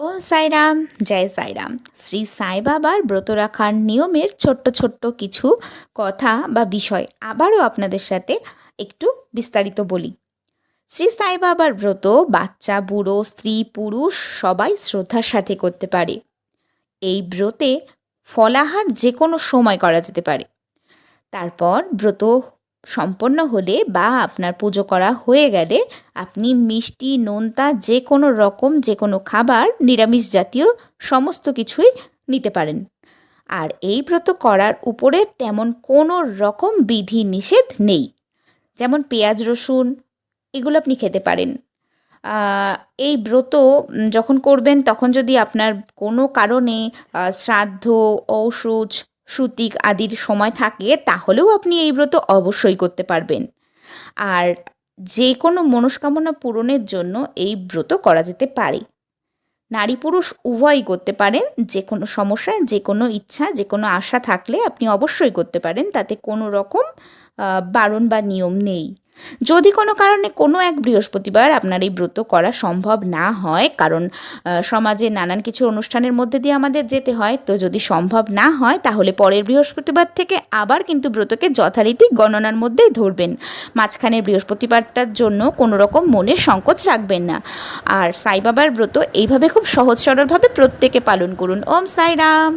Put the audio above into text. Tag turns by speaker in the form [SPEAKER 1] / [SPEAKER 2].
[SPEAKER 1] ওম সাইরাম, জয় সাইরাম। শ্রী সাই বাবার ব্রত রাখার নিয়মের ছোট্ট ছোট্ট কিছু কথা বা বিষয় আবারও আপনাদের সাথে একটু বিস্তারিত বলি। শ্রী সাই বাবার ব্রত বাচ্চা, বুড়ো, স্ত্রী, পুরুষ সবাই শ্রদ্ধার সাথে করতে পারে। এই ব্রতে ফলাহার যে কোনো সময় করা যেতে পারে। তারপর ব্রত সম্পন্ন হলে বা আপনার পুজো করা হয়ে গেলে আপনি মিষ্টি, নোনতা, যে কোনো রকম, যে কোনো খাবার, নিরামিষ জাতীয় সমস্ত কিছুই নিতে পারেন। আর এই ব্রত করার উপরে তেমন কোনো রকম বিধি নিষেধ নেই। যেমন পেঁয়াজ, রসুন, এগুলো আপনি খেতে পারেন। এই ব্রত যখন করবেন তখন যদি আপনার কোনো কারণে শ্রাদ্ধ, ঔষধ সুতিক আদির সময় থাকে, তাহলেও আপনি এই ব্রত অবশ্যই করতে পারবেন। আর যে কোনো মনস্কামনা পূরণের জন্য এই ব্রত করা যেতে পারে। নারী পুরুষ উভয়ই করতে পারেন যে কোনো সমস্যা যে কোনো ইচ্ছা যে কোনো আশা থাকলে আপনি অবশ্যই করতে পারেন, তাতে কোনো রকম বারণ বা নিয়ম নেই। যদি কোনো কারণে কোনো এক বৃহস্পতিবার আপনার এই ব্রত করা সম্ভব না হয়, কারণ সমাজে নানান কিছু অনুষ্ঠানের মধ্যে দিয়ে আমাদের যেতে হয়, তো যদি সম্ভব না হয়, তাহলে পরের বৃহস্পতিবার থেকে আবার কিন্তু ব্রতকে যথারীতি গণনার মধ্যেই ধরবেন। মাঝখানের বৃহস্পতিবারটার জন্য কোনো রকম মনে সংকোচ রাখবেন না। আর সাই বাবার ব্রত এইভাবে খুব সহজ সরলভাবে প্রত্যেকে পালন করুন। ওম সাইরাম